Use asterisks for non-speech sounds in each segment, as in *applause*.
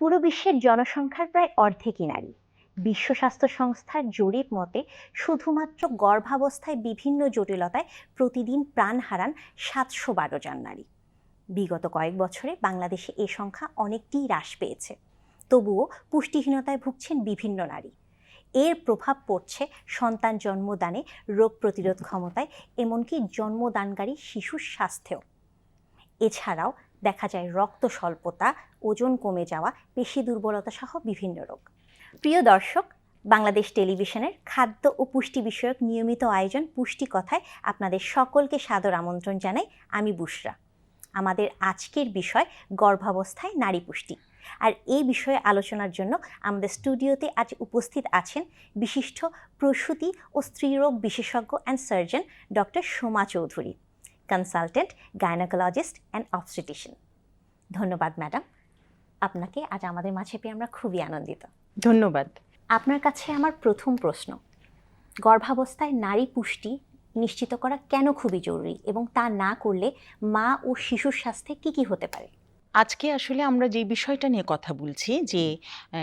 পুরো বিশ্বের জনসংখ্যার প্রায় অর্ধেকই নারী। বিশ্ব স্বাস্থ্য সংস্থার জরিপ মতে, শুধুমাত্র গর্ভাবস্থায় বিভিন্ন জটিলতায় প্রতিদিন প্রাণ হারান সাতশো বারো জন নারী। বিগত কয়েক বছরে বাংলাদেশে এ সংখ্যা অনেকটিই হ্রাস পেয়েছে। তবুও পুষ্টিহীনতায় ভুগছেন বিভিন্ন নারী। এর প্রভাব পড়ছে সন্তান জন্মদানে, রোগ প্রতিরোধ ক্ষমতায়, এমনকি জন্মদানকারী শিশুর স্বাস্থ্যেও। এছাড়াও দেখা যায় রক্ত স্বল্পতা, ওজন কমে যাওয়া, পেশি দুর্বলতা সহ বিভিন্ন রোগ। প্রিয় দর্শক, বাংলাদেশ টেলিভিশনের খাদ্য ও পুষ্টি বিষয়ক নিয়মিত আয়োজন পুষ্টি কথায় আপনাদের সকলকে সাদর আমন্ত্রণ জানাই আমি বুশরা আমাদের আজকের বিষয় গর্ভাবস্থায় নারী পুষ্টি। আর এই বিষয়ে আলোচনার জন্য আমাদের স্টুডিওতে আজ উপস্থিত আছেন বিশিষ্ট প্রসূতি ও স্ত্রীরোগ বিশেষজ্ঞ and surgeon doctor Soma Chowdhury. Consultant gynaecologist and obstetrician ধন্যবাদ ম্যাডাম আপনাকে আজ আমাদের মাঝে পেয়ে আমরা খুবই আনন্দিত। ধন্যবাদ। আপনার কাছে আমার প্রথম প্রশ্ন। গর্ভাবস্থায় নারী পুষ্টি নিশ্চিত করা কেন খুবই জরুরি এবং তা না করলে মা ও শিশুর স্বাস্থ্যে কি কি হতে পারে? আজকে আসলে আমরা যে বিষয়টা নিয়ে কথা বলছি যে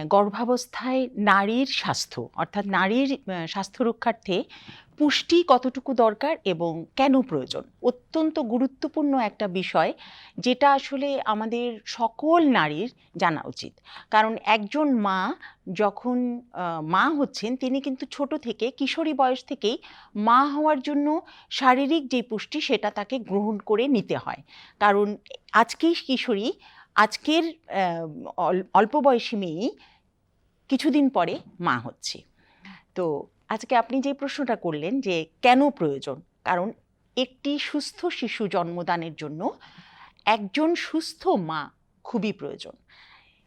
গর্ভাবস্থায় নারীর স্বাস্থ্য অর্থাৎ নারীর স্বাস্থ্য রক্ষার্থে পুষ্টি কতটুকু দরকার এবং কেন প্রয়োজন? অত্যন্ত গুরুত্বপূর্ণ একটা বিষয় যেটা আসলে আমাদের সকল নারীর জানা উচিত। কারণ একজন মা যখন মা হচ্ছেন, তিনি কিন্তু ছোট থেকে, কিশোরী বয়স থেকেই মা হওয়ার জন্য শারীরিক যে পুষ্টি, সেটা তাকে গ্রহণ করে নিতে হয়। কারণ আজকেই কিশোরী, আজকের অল্প বয়সী মেয়েই কিছুদিন পরে মা হচ্ছে। তো আজকে আপনি যে প্রশ্নটা করলেন যে কেন প্রয়োজন? কারণ একটি সুস্থ শিশু জন্মদানের জন্য একজন সুস্থ মা খুবই প্রয়োজন।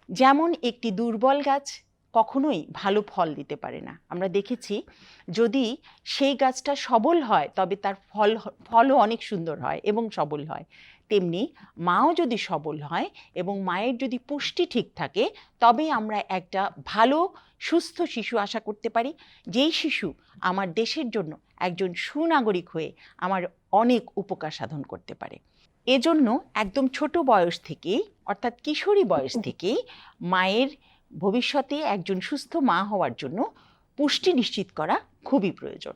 যেমন একটি দুর্বল গাছ কখনোই ভালো ফল দিতে পারে না। আমরা দেখেছি যদি সেই গাছটা সবল হয়, তবে তার ফল, ফলও অনেক সুন্দর হয় এবং সবল হয়। তেমনি মাও যদি সবল হয় এবং মায়ের যদি পুষ্টি ঠিক থাকে, তবেই আমরা একটা ভালো সুস্থ শিশু আশা করতে পারি, যেই শিশু আমার দেশের জন্য একজন সুনাগরিক হয়ে আমার অনেক উপকার সাধন করতে পারে। এজন্য একদম ছোট বয়স থেকেই, অর্থাৎ কিশোরী বয়স থেকেই মায়ের ভবিষ্যতে একজন সুস্থ মা হওয়ার জন্য পুষ্টি নিশ্চিত করা খুবই প্রয়োজন।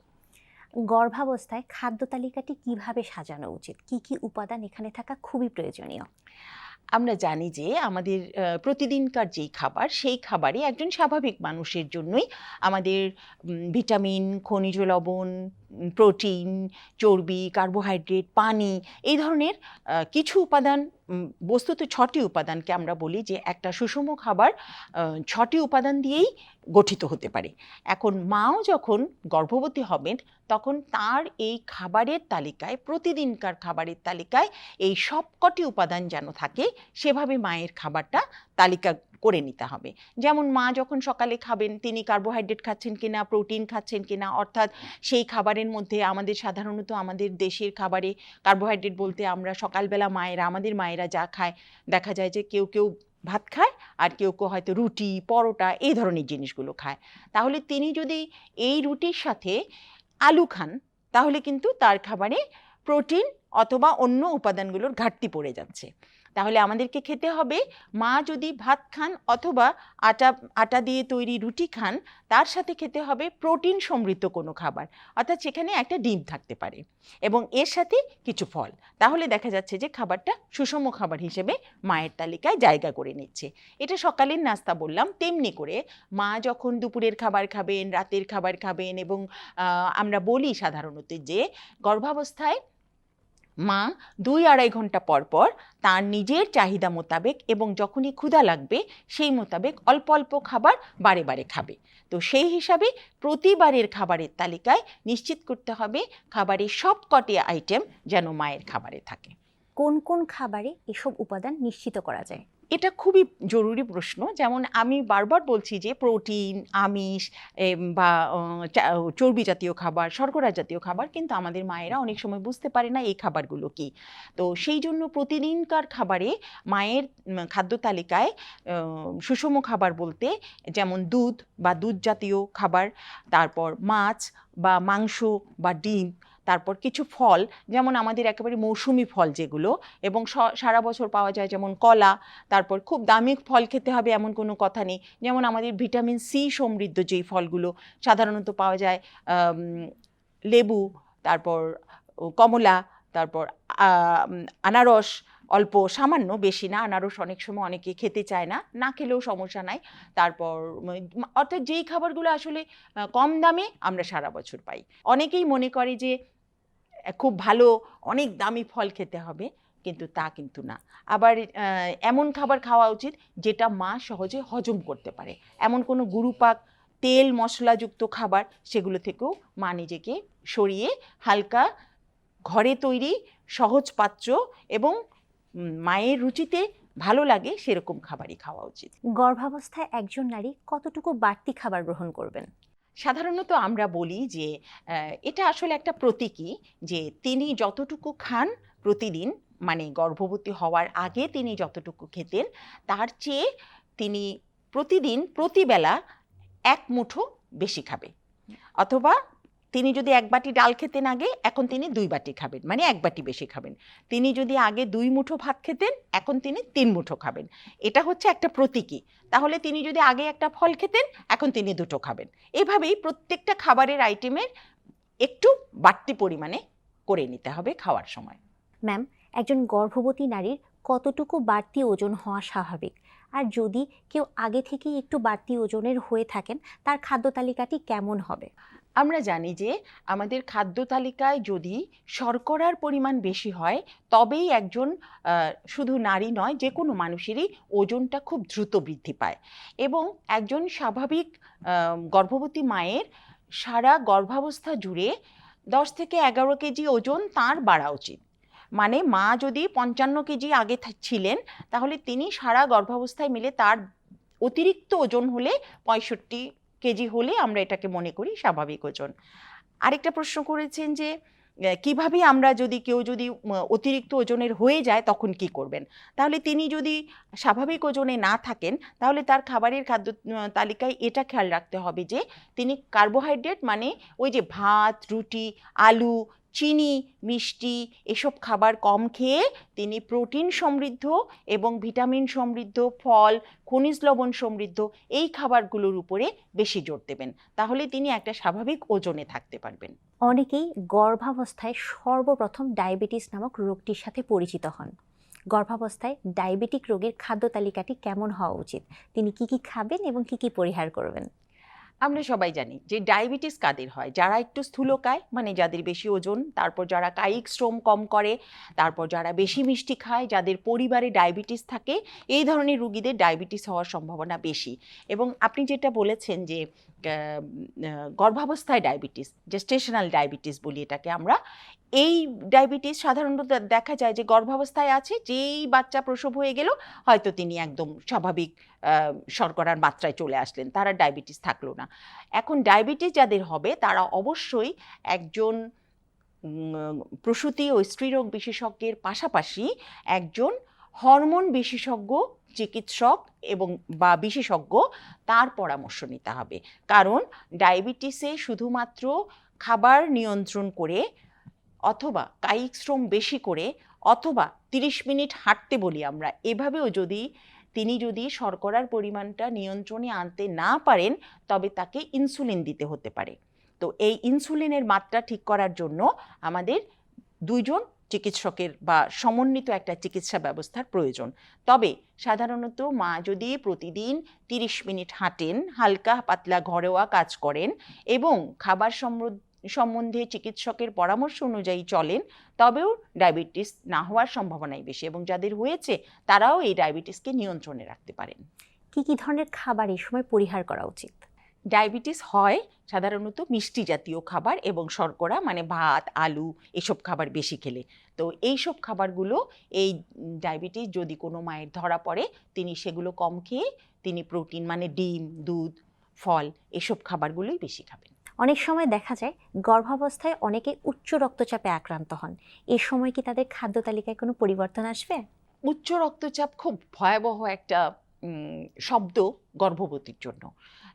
গর্ভাবস্থায় খাদ্য তালিকাটি কীভাবে সাজানো উচিত? কি কি উপাদান এখানে থাকা খুবই প্রয়োজনীয়? আমরা জানি যে আমাদের প্রতিদিনকার যেই খাবার, সেই খাবারে একজন স্বাভাবিক মানুষের জন্যই আমাদের ভিটামিন, খনিজ লবণ প্রোটিন, চর্বি, কার্বোহাইড্রেট, পানি এই ধরনের কিছু উপাদান বস্তুত ছটি উপাদানকে আমরা বলি যে একটা সুষম খাবার ছটি উপাদান দিয়েই গঠিত হতে পারে। এখন মাও যখন গর্ভবতী হবেন, তখন তার এই খাবারের তালিকায়, প্রতিদিনকার খাবারের তালিকায় এই সবকটি উপাদান যেন থাকে, সেভাবে মায়ের খাবারটা তালিকা করে নিতে হবে। যেমন মা যখন সকালে খাবেন, তিনি কার্বোহাইড্রেট খাচ্ছেন কিনা প্রোটিন খাচ্ছেন কিনা, অর্থাৎ সেই খাবারের মধ্যে আমাদের সাধারণত আমাদের দেশের খাবারে কার্বোহাইড্রেট বলতে আমরা সকালবেলা মায়েরা, আমাদের মায়েরা যা খায়, দেখা যায় যে কেউ কেউ ভাত খায় আর কেউ কেউ হয়তো রুটি, পরোটা এই ধরনের জিনিসগুলো খায়। তাহলে তিনি যদি এই রুটির সাথে আলু খান, তাহলে কিন্তু তার খাবারে প্রোটিন অথবা অন্য উপাদানগুলোর ঘাটতি পড়ে যাচ্ছে। তাহলে আমাদেরকে খেতে হবে। মা যদি ভাত খান অথবা আটা আটা দিয়ে তৈরি রুটি খান, তার সাথে খেতে হবে প্রোটিন সমৃদ্ধ কোনো খাবার। অর্থাৎ সেখানে একটা ডিম থাকতে পারে এবং এর সাথে কিছু ফল। তাহলে দেখা যাচ্ছে যে খাবারটা সুষম খাবার হিসেবে মায়ের তালিকায় জায়গা করে নিচ্ছে। এটা সকালের নাস্তা বললাম। তেমনি করে মা যখন দুপুরের খাবার খাবেন, রাতের খাবার খাবেন এবং আমরা বলি সাধারণত যে গর্ভাবস্থায় মা দুই আড়াই ঘণ্টা পর পর তার নিজের চাহিদা মোতাবেক এবং যখনই ক্ষুধা লাগবে, সেই মোতাবেক অল্প অল্প খাবার বারে বারে খাবে। তো সেই হিসাবে প্রতিবারের খাবারের তালিকায় নিশ্চিত করতে হবে খাবারের সব কটি আইটেম যেন মায়ের খাবারে থাকে। কোন কোন খাবারে এসব উপাদান নিশ্চিত করা যায়? এটা খুবই জরুরি প্রশ্ন। যেমন আমি বারবার বলছি যে প্রোটিন, আমিষ বা চর্বি জাতীয় খাবার, শর্করা জাতীয় খাবার কিন্তু আমাদের মায়েরা অনেক সময় বুঝতে পারে না এই খাবারগুলো কি। তো সেই জন্য প্রতিদিনকার খাবারে মায়ের খাদ্য তালিকায় সুষম খাবার বলতে যেমন দুধ বা দুধ জাতীয় খাবার, তারপর মাছ বা মাংস বা ডিম তারপর কিছু ফল, যেমন আমাদের একেবারে মৌসুমি ফল যেগুলো, এবং সারা বছর পাওয়া যায় যেমন কলা, তারপর খুব দামি ফল খেতে হবে এমন কোনো কথা নেই। যেমন আমাদের ভিটামিন সি সমৃদ্ধ যেই ফলগুলো, সাধারণত পাওয়া যায় লেবু, তারপর কমলা, তারপর আনারস, অল্প, সামান্য বেশি না, আনারস অনেক সময় অনেকে খেতে চায় না না খেলেও সমস্যা নাই। তারপর অর্থাৎ যেই খাবারগুলো আসলে কম দামে আমরা সারা বছর পাই। অনেকেই মনে করে যে খুব ভালো, অনেক দামি ফল খেতে হবে, কিন্তু তা কিন্তু না। আবার এমন খাবার খাওয়া উচিত যেটা মা সহজে হজম করতে পারে। এমন কোনো গুরুপাক, তেল মশলাযুক্ত খাবার সেগুলো থেকেও মা নিজেকে সরিয়ে হালকা ঘরে তৈরি সহজ পাত্র এবং মায়ের রুচিতে ভালো লাগে সেরকম খাবারই খাওয়া উচিত। গর্ভাবস্থায় একজন নারী কতটুকু বাড়তি খাবার গ্রহণ করবেন? সাধারণত আমরা বলি যে এটা আসলে একটা প্রতীকী যে, তিনি যতটুকু খান প্রতিদিন মানে গর্ভবতী হওয়ার আগে তিনি যতটুকু খেতেন, তার চেয়ে তিনি প্রতিদিন, প্রতিবেলা এক মুঠো বেশি খাবে। অথবা তিনি যদি এক বাটি ডাল খেতেন আগে, এখন তিনি দুই বাটি খাবেন মানে এক বাটি বেশি খাবেন। তিনি যদি আগে দুই মুঠো ভাত খেতেন, এখন তিনি তিন মুঠো খাবেন। এটা হচ্ছে একটা প্রতীকী। তাহলে তিনি যদি আগে একটা ফল খেতেন, এখন তিনি দুটো খাবেন। এভাবেই প্রত্যেকটা খাবারের আইটেমের একটু বাড়তি পরিমাণে করে নিতে হবে খাওয়ার সময়। ম্যাম, একজন গর্ভবতী নারীর কতটুকু বাড়তি ওজন হওয়া স্বাভাবিক? আর যদি কেউ আগে থেকেই একটু বাড়তি ওজনের হয়ে থাকেন, তার খাদ্য তালিকাটি কেমন হবে? আমরা জানি যে আমাদের খাদ্য তালিকায় যদি শর্করার পরিমাণ বেশি হয়, তবেই একজন শুধু নারী নয় যে কোনো মানুষেরই ওজনটা খুব দ্রুত বৃদ্ধি পায়। এবং একজন স্বাভাবিক গর্ভবতী মায়ের সারা গর্ভাবস্থা জুড়ে দশ থেকে এগারো কেজি ওজন তার বাড়া উচিত। মানে মা যদি পঞ্চান্ন কেজি আগে ছিলেন, তাহলে তিনি সারা গর্ভাবস্থায় মিলে তার অতিরিক্ত ওজন হলে পঁয়ষট্টি কেজি হলে আমরা এটাকে মনে করি স্বাভাবিক ওজন। আরেকটা প্রশ্ন করেছেন যে কীভাবে আমরা যদি কেউ যদি অতিরিক্ত ওজনের হয়ে যায় তখন কি করবেন? তাহলে তিনি যদি স্বাভাবিক ওজনে না থাকেন, তাহলে তার খাবারের খাদ্য তালিকায় এটা খেয়াল রাখতে হবে যে, তিনি কার্বোহাইড্রেট মানে ওই যে ভাত, রুটি, আলু চিনি, মিষ্টি এসব খাবার কম খেয়ে তিনি প্রোটিন সমৃদ্ধ এবং ভিটামিন সমৃদ্ধ, ফল, খনিজ লবণ সমৃদ্ধ এই খাবারগুলোর উপরে বেশি জোর দেবেন। তাহলে তিনি একটা স্বাভাবিক ওজনে থাকতে পারবেন। অনেকেই গর্ভাবস্থায় সর্বপ্রথম ডায়াবেটিস নামক রোগটির সাথে পরিচিত হন। গর্ভাবস্থায় ডায়াবেটিক রোগীর খাদ্য তালিকাটি কেমন হওয়া উচিত? তিনি কি কি খাবেন এবং কি কি পরিহার করবেন? আমরা সবাই জানি যে ডায়াবেটিস কাদের হয়? যারা একটু স্থূলকায় মানে যাদের বেশি ওজন, তারপর যারা কায়িক শ্রম কম করে, তারপর যারা বেশি মিষ্টি খায়, যাদের পরিবারে ডায়াবেটিস থাকে, এই ধরনের রুগীদের ডায়াবেটিস হওয়ার সম্ভাবনা বেশি। এবং আপনি যেটা বলেছেন যে গর্ভাবস্থায় ডায়াবেটিস জেস্টেশনাল ডায়াবেটিস বলি এটাকে আমরা, এই ডায়াবেটিস সাধারণত দেখা যায় যে গর্ভাবস্থায় আছে, যেই বাচ্চা প্রসব হয়ে গেল, হয়তো তিনি একদম স্বাভাবিক শর্করার মাত্রায় চলে আসলেন, তারা ডায়াবেটিস থাকল না। এখন ডায়াবেটিস যাদের হবে, তারা অবশ্যই একজন প্রসূতি ও স্ত্রীরোগ বিশেষজ্ঞের পাশাপাশি একজন হরমোন বিশেষজ্ঞ চিকিৎসক এবং বা বিশেষজ্ঞ তার পরামর্শ নিতে হবে। কারণ ডায়াবেটিসে শুধুমাত্র খাবার নিয়ন্ত্রণ করে অথবা কায়িক শ্রম বেশি করে অথবা তিরিশ মিনিট হাঁটতে বলি আমরা, এভাবেও যদি তিনি যদি শর্করার পরিমাণটা নিয়ন্ত্রণে আনতে না পারেন, তবে তাকে ইনসুলিন দিতে হতে পারে। তো এই ইনসুলিনের মাত্রা ঠিক করার জন্য আমাদের দুইজন চিকিৎসকের বা সমন্বিত একটা চিকিৎসা ব্যবস্থার প্রয়োজন। তবে সাধারণত মা যদি প্রতিদিন তিরিশ মিনিট হাঁটেন, হালকা পাতলা ঘরোয়া কাজ করেন এবং খাবার সম্বন্ধে চিকিৎসকের পরামর্শ অনুযায়ী চলেন, তবেও ডায়াবেটিস না হওয়ার সম্ভাবনাই বেশি এবং যাদের হয়েছে তারাও এই ডায়াবেটিসকে নিয়ন্ত্রণে রাখতে পারেন। কি কি ধরনের খাবার এই সময় পরিহার করা উচিত? ডায়াবেটিস হয় সাধারণত মিষ্টি জাতীয় খাবার এবং শর্করা মানে ভাত আলু এসব খাবার বেশি খেলে। তো এই সব খাবারগুলো এই ডায়াবেটিস যদি কোনো মায়ের ধরা পড়ে তিনি সেগুলো কম খেয়ে তিনি প্রোটিন মানে ডিম দুধ ফল এসব খাবারগুলোই বেশি খাবেন। অনেক সময় দেখা যায় গর্ভাবস্থায় অনেকে উচ্চ রক্তচাপে আক্রান্ত হন। এ সময় কি তাদের খাদ্য তালিকায় কোনো পরিবর্তন আসবে? উচ্চ রক্তচাপ খুব ভয়াবহ একটা শব্দ গর্ভবতীর জন্য।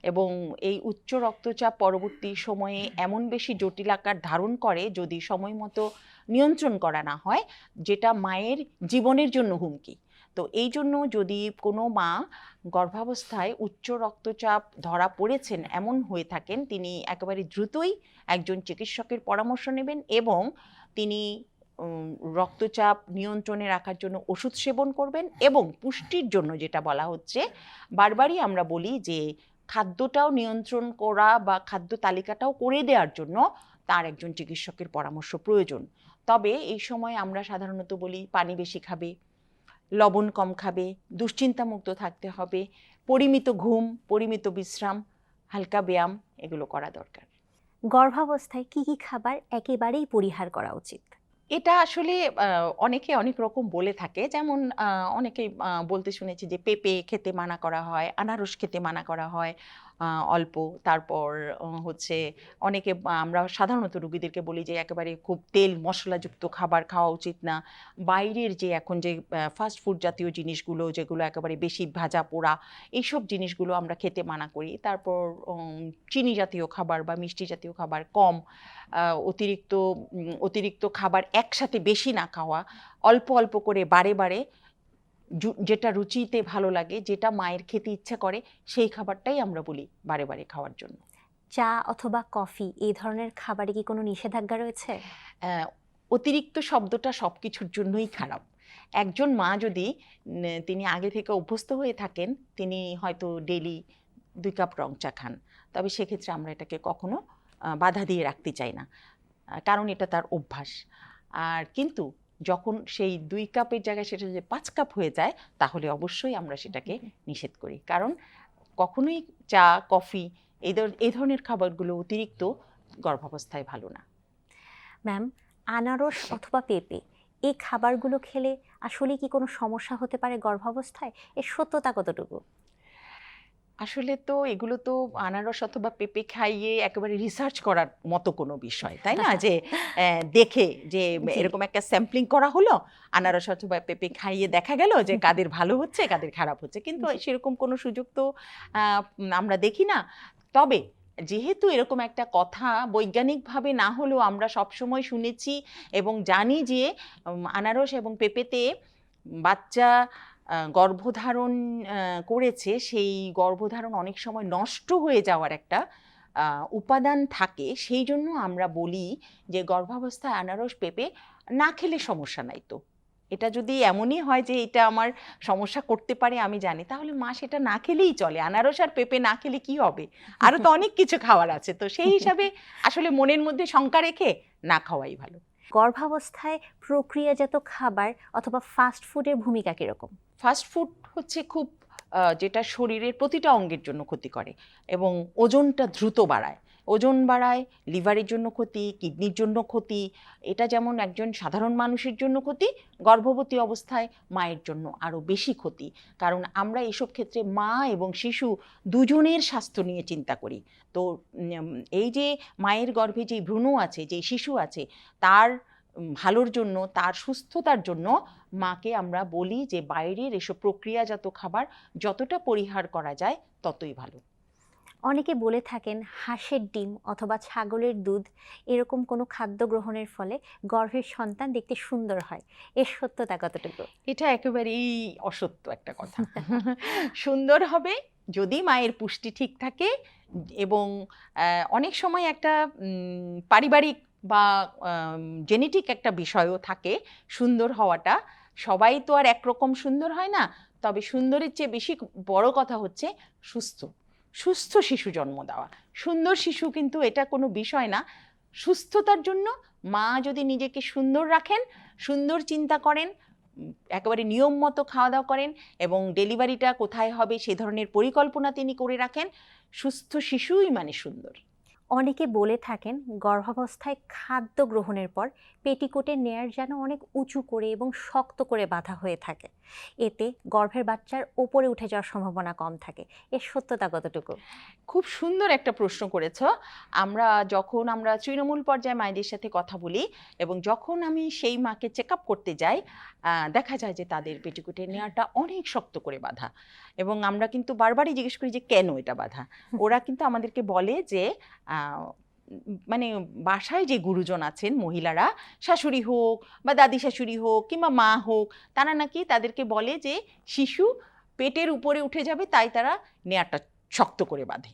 এবং এই উচ্চ রক্তচাপ পরবর্তী সময়ে এমন বেশি জটিল আকার ধারণ করে যদি সময় মতো নিয়ন্ত্রণ করা না হয়, যেটা মায়ের জীবনের জন্য হুমকি। তো এই জন্য যদি কোনো মা গর্ভাবস্থায় উচ্চ রক্তচাপ ধরা পড়েছেন, এমন হয়ে থাকেন, তিনি একেবারে দ্রুতই একজন চিকিৎসকের পরামর্শ নেবেন এবং তিনি রক্তচাপ নিয়ন্ত্রণে রাখার জন্য ওষুধ সেবন করবেন এবং পুষ্টির জন্য যেটা বলা হচ্ছে, বারবারই আমরা বলি যে খাদ্যটাও নিয়ন্ত্রণ করা বা খাদ্য তালিকাটাও করে দেওয়ার জন্য তার একজন চিকিৎসকের পরামর্শ প্রয়োজন। তবে এই সময় আমরা সাধারণত বলি পানি বেশি খাবে, লবণ কম খাবে, দুশ্চিন্তামুক্ত থাকতে হবে, পরিমিত ঘুম, পরিমিত বিশ্রাম, হালকা ব্যায়াম এগুলো করা দরকার। গর্ভাবস্থায় কি কি খাবার একেবারেই পরিহার করা উচিত? এটা আসলে অনেকে অনেক রকম বলে থাকে। যেমন অনেকে বলতে শুনেছি যে পেঁপে খেতে মানা করা হয়, আনারস খেতে মানা করা হয়। অল্প। তারপর হচ্ছে অনেকে আমরা সাধারণত রুগীদেরকে বলি যে একেবারে খুব তেল মশলাযুক্ত খাবার খাওয়া উচিত না। বাইরের যে এখন যে ফাস্ট ফুড জাতীয় জিনিসগুলো, যেগুলো একেবারে বেশি ভাজা পোড়া, এইসব জিনিসগুলো আমরা খেতে মানা করি। তারপর চিনি জাতীয় খাবার বা মিষ্টি জাতীয় খাবার কম অতিরিক্ত অতিরিক্ত খাবার একসাথে বেশি না খাওয়া, অল্প অল্প করে বারে বারে যেটা রুচিতে ভালো লাগে যেটা মায়ের খেতে ইচ্ছা করে সেই খাবারটাই আমরা বলি বারে বারে খাওয়ার জন্য। চা অথবা কফি এই ধরনের খাবারে কি কোনো নিষেধাজ্ঞা রয়েছে? অতিরিক্ত শব্দটা সব কিছুর জন্যই খারাপ। একজন মা যদি তিনি আগে থেকে অভ্যস্ত হয়ে থাকেন তিনি হয়তো ডেলি দুই কাপ রং চা খান। তবে সেক্ষেত্রে আমরা এটাকে কখনো বাধা দিয়ে রাখতে চাই না। কারণ এটা তার অভ্যাস। আর কিন্তু যখন সেই দুই কাপের জায়গায় সেটা যদি পাঁচ কাপ হয়ে যায় তাহলে অবশ্যই আমরা সেটাকে নিষেধ করি। কারণ কখনোই চা কফি এই এই ধরনের খাবারগুলো অতিরিক্ত গর্ভাবস্থায় ভালো না। ম্যাম আনারস অথবা পেঁপে এই খাবারগুলো খেলে আসলে কি কোনো সমস্যা হতে পারে গর্ভাবস্থায়? এর সত্যতা কতটুকু? আসলে তো এগুলো তো আনারস অথবা পেঁপে খাইয়ে একেবারে রিসার্চ করার মতো কোনো বিষয় তাই না? যে *laughs* দেখে যে এরকম একটা স্যাম্পলিং করা হলো আনারস অথবা পেঁপে খাইয়ে দেখা গেল যে *laughs* কাদের ভালো হচ্ছে কাদের খারাপ হচ্ছে। কিন্তু সেরকম কোনো সুযোগ তো আমরা দেখি না। তবে যেহেতু এরকম একটা কথা বৈজ্ঞানিকভাবে না হলেও আমরা সবসময় শুনেছি এবং জানি যে আনারস এবং পেঁপেতে বাচ্চা গর্ভধারণ করেছে, সেই গর্ভধারণ অনেক সময় নষ্ট হয়ে যাওয়ার একটা উপাদান থাকে। সেই জন্য আমরা বলি যে, গর্ভাবস্থায় আনারস পেঁপে না খেলে সমস্যা নাই তো। এটা যদি এমনই হয় যে, এটা আমার সমস্যা করতে পারে, আমি জানি। তাহলে মা সেটা না খেলেই চলে। আনারস আর পেঁপে না খেলে কি হবে? আরও তো অনেক কিছু খাওয়ার আছে। তো সেই হিসাবে আসলে মনের মধ্যে শঙ্কা রেখে না খাওয়াই ভালো। গর্ভাবস্থায় প্রক্রিয়াজাত খাবার অথবা ফাস্ট ফুডের ভূমিকা কীরকম? ফাস্ট ফুড হচ্ছে খুব যেটা শরীরের প্রতিটা অঙ্গের জন্য ক্ষতি করে এবং ওজনটা দ্রুত বাড়ায়। ওজন বাড়ায়, লিভারের জন্য ক্ষতি, কিডনির জন্য ক্ষতি, এটা যেমন একজন সাধারণ মানুষের জন্য ক্ষতি, গর্ভবতী অবস্থায় মায়ের জন্য আরও বেশি ক্ষতি। কারণ আমরা এসব ক্ষেত্রে মা এবং শিশু দুজনের স্বাস্থ্য নিয়ে চিন্তা করি। তো এই যে মায়ের গর্ভে যে ভ্রূণ আছে, যে শিশু আছে, তার ভালোর জন্য তার সুস্থতার জন্য মাকে আমরা বলি যে বাইরের এসব প্রক্রিয়াজাত খাবার যতটা পরিহার করা যায় ততই ভালো। অনেকে বলে থাকেন হাঁসের ডিম অথবা ছাগলের দুধ এরকম কোনো খাদ্য গ্রহণের ফলে গর্ভের সন্তান দেখতে সুন্দর হয়। এর সত্যতা কতটুকু? এটা একেবারেই অসত্য একটা কথা। *laughs* সুন্দর হবে যদি মায়ের পুষ্টি ঠিক থাকে এবং অনেক সময় একটা পারিবারিক বা জেনেটিক একটা বিষয়ও থাকে সুন্দর হওয়াটা। সবাই তো আর একরকম সুন্দর হয় না, তবে সুন্দরের চেয়ে বেশি বড় কথা হচ্ছে সুস্থ। সুস্থ শিশু জন্ম দেওয়া। সুন্দর শিশু কিন্তু এটা কোনো বিষয় না। সুস্থতার জন্য মা যদি নিজেকে সুন্দর রাখেন, সুন্দর চিন্তা করেন, একেবারে নিয়ম মতো খাওয়া দাওয়া করেন এবং ডেলিভারিটা কোথায় হবে সে ধরনের পরিকল্পনা তিনি করে রাখেন, সুস্থ শিশুই মানে সুন্দর। অনেকে বলে থাকেন, গর্ভাবস্থায় খাদ্য গ্রহণের পর পেটিকোটে নেয়ার যেন অনেক উঁচু করে এবং শক্ত করে বাঁধা হয়ে থাকে। এতে গর্ভের বাচ্চার ওপরে উঠে যাওয়ার সম্ভাবনা কম থাকে। এর সত্যতা কতটুকু? খুব সুন্দর একটা প্রশ্ন করেছ। আমরা যখন আমরা তৃণমূল পর্যায়ে মায়েদের সাথে কথা বলি এবং যখন আমি সেই মাকে চেক আপ করতে যাই দেখা যায় যে তাদের পেটিকুটের নেওয়াটা অনেক শক্ত করে বাঁধা। এবং আমরা কিন্তু বারবারই জিজ্ঞেস করি যে কেন এটা বাঁধা? *laughs* ওরা কিন্তু আমাদেরকে বলে যে মানে বাসায় যে গুরুজন আছেন মহিলারা, শাশুড়ি হোক বা দাদি শাশুড়ি হোক কিংবা মা হোক, তারা নাকি তাদেরকে বলে যে শিশু পেটের উপরে উঠে যাবে, তাই তারা নেয়ারটা শক্ত করে বাঁধে।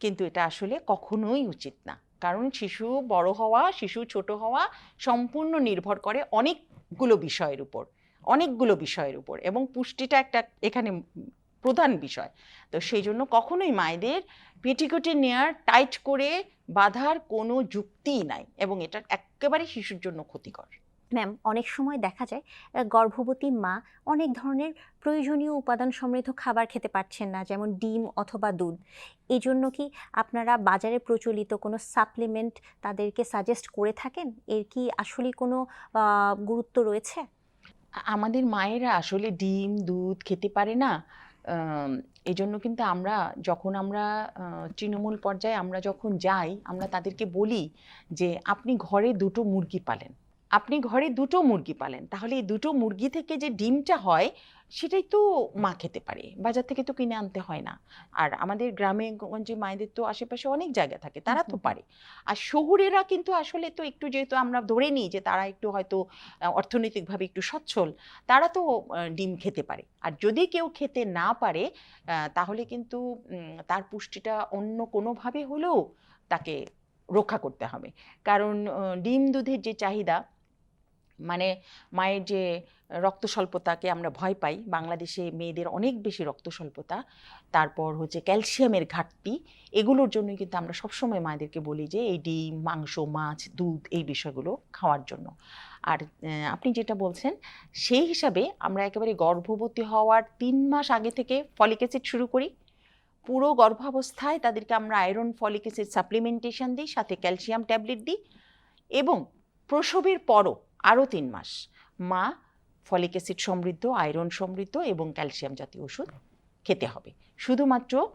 কিন্তু এটা আসলে কখনোই উচিত না। কারণ শিশু বড় হওয়া, শিশু ছোট হওয়া সম্পূর্ণ নির্ভর করে অনেকগুলো বিষয়ের উপর, অনেকগুলো বিষয়ের উপর এবং পুষ্টিটা একটা এখানে প্রধান বিষয়। তো সেই জন্য কখনোই মায়েদের পেটিকোটে নেয়ার টাইট করে বাঁধার কোনো যুক্তিই নাই এবং এটা একেবারে শিশুর জন্য ক্ষতিকর। ম্যাম অনেক সময় দেখা যায় গর্ভবতী মা অনেক ধরনের প্রয়োজনীয় উপাদান সমৃদ্ধ খাবার খেতে পারছেন না যেমন ডিম অথবা দুধ। এই জন্য কি আপনারা বাজারে প্রচলিত কোনো সাপ্লিমেন্ট তাদেরকে সাজেস্ট করে থাকেন? এর কি আসলে কোনো গুরুত্ব রয়েছে? আমাদের মায়েরা আসলে ডিম দুধ খেতে পারে না। এই জন্য কিন্তু আমরা যখন আমরা তৃণমূল পর্যায়ে আমরা যখন যাই, আমরা তাদেরকে বলি যে, আপনি ঘরে দুটো মুরগি পালেন। আপনি ঘরে দুটো মুরগি পালেন তাহলে এই দুটো মুরগি থেকে যে ডিমটা হয় সেটাই তো মা খেতে পারে বাজার থেকে তো কিনে আনতে হয় না। আর আমাদের গ্রামে গঞ্জে মায়েদের তো আশেপাশে অনেক জায়গা থাকে তারা তো পারে। আর শহুরেরা কিন্তু আসলে তো একটু যেহেতু আমরা ধরে নিই যে তারা একটু হয়তো অর্থনৈতিকভাবে একটু সচ্ছল তারা তো ডিম খেতে পারে। আর যদি কেউ খেতে না পারে তাহলে কিন্তু তার পুষ্টিটা অন্য কোনোভাবে হলেও তাকে রক্ষা করতে হবে। কারণ ডিম দুধের যে চাহিদা মানে মায়ের যে রক্ত স্বল্পতাকে আমরা ভয় পাই, বাংলাদেশে মেয়েদের অনেক বেশি রক্ত স্বল্পতা তারপর হচ্ছে ক্যালসিয়ামের ঘাটতি, এগুলোর জন্যই কিন্তু আমরা সবসময় মায়েদেরকে বলি যে এই ডিম, মাংস, মাছ, দুধ এই বিষয়গুলো খাওয়ার জন্য। আর আপনি যেটা বলছেন, সেই হিসাবে আমরা একেবারে গর্ভবতী হওয়ার তিন মাস আগে থেকে ফলিক অ্যাসিড শুরু করি। পুরো গর্ভাবস্থায় তাদেরকে আমরা আয়রন ফলিক অ্যাসিড সাপ্লিমেন্টেশন দিই, সাথে ক্যালসিয়াম ট্যাবলেট দিই এবং প্রসবের পরও আরও তিন মাস। মা ফলিক অ্যাসিড সমৃদ্ধ আয়রন সমৃদ্ধ এবং ক্যালসিয়াম জাতীয় ওষুধ খেতে হবে। শুধুমাত্র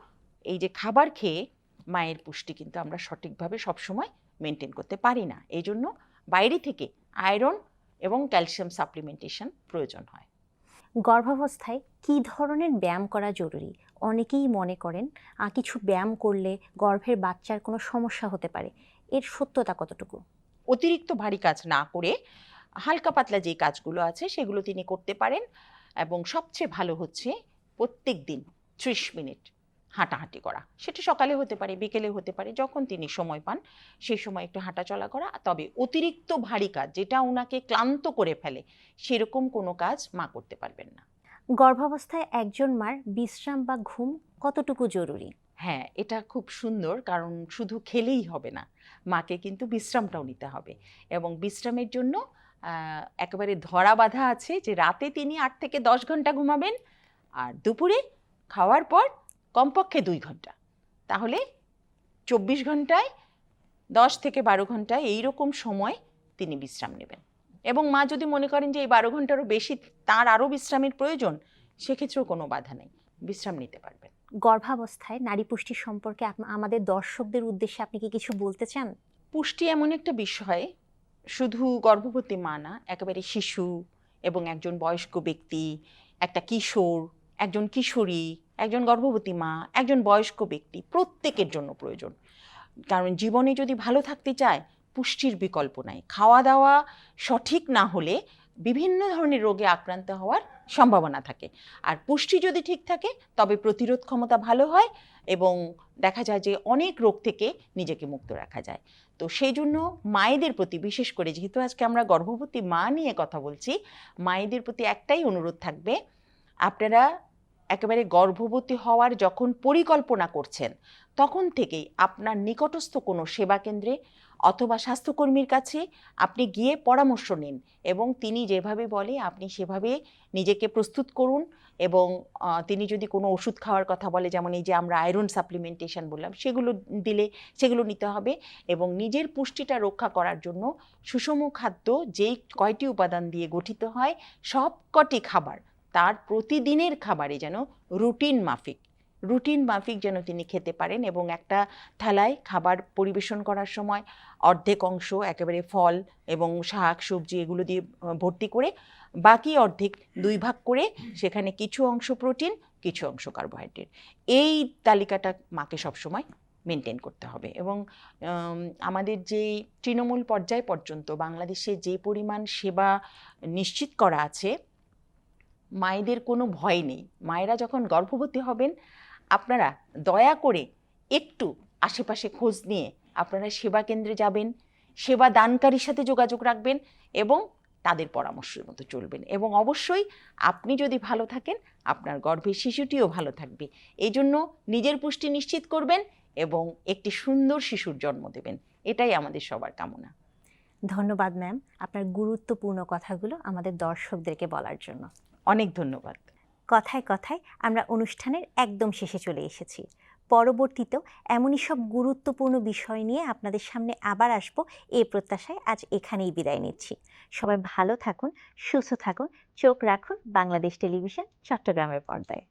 এই যে খাবার খেয়ে মায়ের পুষ্টি কিন্তু আমরা সঠিকভাবে সবসময় মেনটেন করতে পারি না। এই জন্য বাইরে থেকে আয়রন এবং ক্যালসিয়াম সাপ্লিমেন্টেশন প্রয়োজন হয়। গর্ভাবস্থায় কী ধরনের ব্যায়াম করা জরুরি? অনেকেই মনে করেন কিছু ব্যায়াম করলে গর্ভের বাচ্চার কোনো সমস্যা হতে পারে। এর সত্যতা কতটুকু? অতিরিক্ত ভারী কাজ না করে হালকা পাতলা যে কাজগুলো আছে সেগুলো তিনি করতে পারেন। এবং সবচেয়ে ভালো হচ্ছে প্রত্যেক দিন ত্রিশ মিনিট হাঁটাহাঁটি করা। সেটা সকালে হতে পারে বিকেলে হতে পারে যখন তিনি সময় পান সেই সময় একটু হাঁটাচলা করা। তবে অতিরিক্ত ভারী কাজ যেটা ওনাকে ক্লান্ত করে ফেলে সেরকম কোনো কাজ মা করতে পারবেন না। গর্ভাবস্থায় একজন মার বিশ্রাম বা ঘুম কতটুকু জরুরি? হ্যাঁ এটা খুব সুন্দর কারণ শুধু খেলেই হবে না মাকে কিন্তু বিশ্রামটাও নিতে হবে। এবং বিশ্রামের জন্য একেবারে ধরা বাঁধা আছে যে রাতে তিনি আট থেকে দশ ঘণ্টা ঘুমাবেন আর দুপুরে খাওয়ার পর কমপক্ষে দুই ঘণ্টা। তাহলে চব্বিশ ঘন্টায় দশ থেকে বারো ঘন্টায় এই রকম সময় তিনি বিশ্রাম নেবেন। এবং মা যদি মনে করেন যে এই বারো ঘন্টারও বেশি তার আরও বিশ্রামের প্রয়োজন সেক্ষেত্রেও কোনো বাধা নেই বিশ্রাম নিতে পারবেন। গর্ভাবস্থায় নারী পুষ্টি সম্পর্কে আমাদের দর্শকদের উদ্দেশ্যে আপনি কি কিছু বলতে চান? পুষ্টি এমন একটা বিষয় শুধু গর্ভবতী মা না, একেবারে শিশু এবং একজন বয়স্ক ব্যক্তি, একটা কিশোর, একজন কিশোরী, একজন গর্ভবতী মা, একজন বয়স্ক ব্যক্তি, প্রত্যেকের জন্য প্রয়োজন। কারণ জীবনে যদি ভালো থাকতে চায়, পুষ্টির বিকল্প নাই। খাওয়া দাওয়া সঠিক না হলে বিভিন্ন ধরনের রোগে আক্রান্ত হওয়ার সম্ভাবনা থাকে। আর পুষ্টি যদি ঠিক থাকে, তবে প্রতিরোধ ক্ষমতা ভালো হয় এবং দেখা যায় যে অনেক রোগ থেকে নিজেকে মুক্ত রাখা যায়। তো সেই জন্য মায়েদের প্রতি, বিশেষ করে যেহেতু আজকে আমরা গর্ভবতী মা নিয়ে কথা বলছি, মায়েদের প্রতি একটাই অনুরোধ থাকবে, আপনারা একেবারে গর্ভবতী হওয়ার যখন পরিকল্পনা করছেন, তখন থেকেই আপনার নিকটস্থ কোনো সেবা কেন্দ্রে অথবা স্বাস্থ্যকর্মীর কাছে আপনি গিয়ে পরামর্শ নিন এবং তিনি যেভাবে বলে, আপনি সেভাবে নিজেকে প্রস্তুত করুন এবং তিনি যদি কোনো ওষুধ খাওয়ার কথা বলে, যেমন এই যে আমরা আয়রন সাপ্লিমেন্টেশন বললাম, সেগুলো দিলে, সেগুলো নিতে হবে এবং নিজের পুষ্টিটা রক্ষা করার জন্য সুষম খাদ্য যেই কয়টি উপাদান দিয়ে গঠিত হয় সব কটি খাবার, তার প্রতিদিনের খাবারে যেন রুটিন মাফিক। রুটিন মাফিক যেন তিনি খেতে পারেন এবং একটা থালায় খাবার পরিবেশন করার সময় অর্ধেক অংশ, একেবারে ফল এবং শাক, সবজি এগুলো দিয়ে ভর্তি করে বাকি অর্ধেক দুই ভাগ করে সেখানে কিছু অংশ প্রোটিন, কিছু অংশ কার্বোহাইড্রেট। এই তালিকাটা মাকে সবসময় মেনটেন করতে হবে এবং আমাদের যে তৃণমূল পর্যায় পর্যন্ত বাংলাদেশে যে পরিমাণ সেবা নিশ্চিত করা আছে, মায়েদের কোনো ভয় নেই। মায়েরা যখন গর্ভবতী হবেন আপনারা দয়া করে একটু আশেপাশে খোঁজ নিয়ে আপনারা সেবা কেন্দ্রে যাবেন সেবা দানকারীর সাথে যোগাযোগ রাখবেন এবং তাদের পরামর্শের মতো চলবেন। এবং অবশ্যই আপনি যদি ভালো থাকেন আপনার গর্ভের শিশুটিও ভালো থাকবে। এই জন্য নিজের পুষ্টি নিশ্চিত করবেন এবং একটি সুন্দর শিশুর জন্ম দেবেন। এটাই আমাদের সবার কামনা। ধন্যবাদ ম্যাম আপনার গুরুত্বপূর্ণ কথাগুলো আমাদের দর্শকদেরকে বলার জন্য। অনেক ধন্যবাদ। কথায় কথায় আমরা অনুষ্ঠানের একদম শেষে চলে এসেছি। পরবর্তীতেও এমনই সব গুরুত্বপূর্ণ বিষয় নিয়ে আপনাদের সামনে আবার আসব এই প্রত্যাশায় আজ এখানেই বিদায় নিচ্ছি। সবাই ভালো থাকুন, সুস্থ থাকুন, চোখ রাখুন বাংলাদেশ টেলিভিশন, চট্টগ্রামের পর্দায়।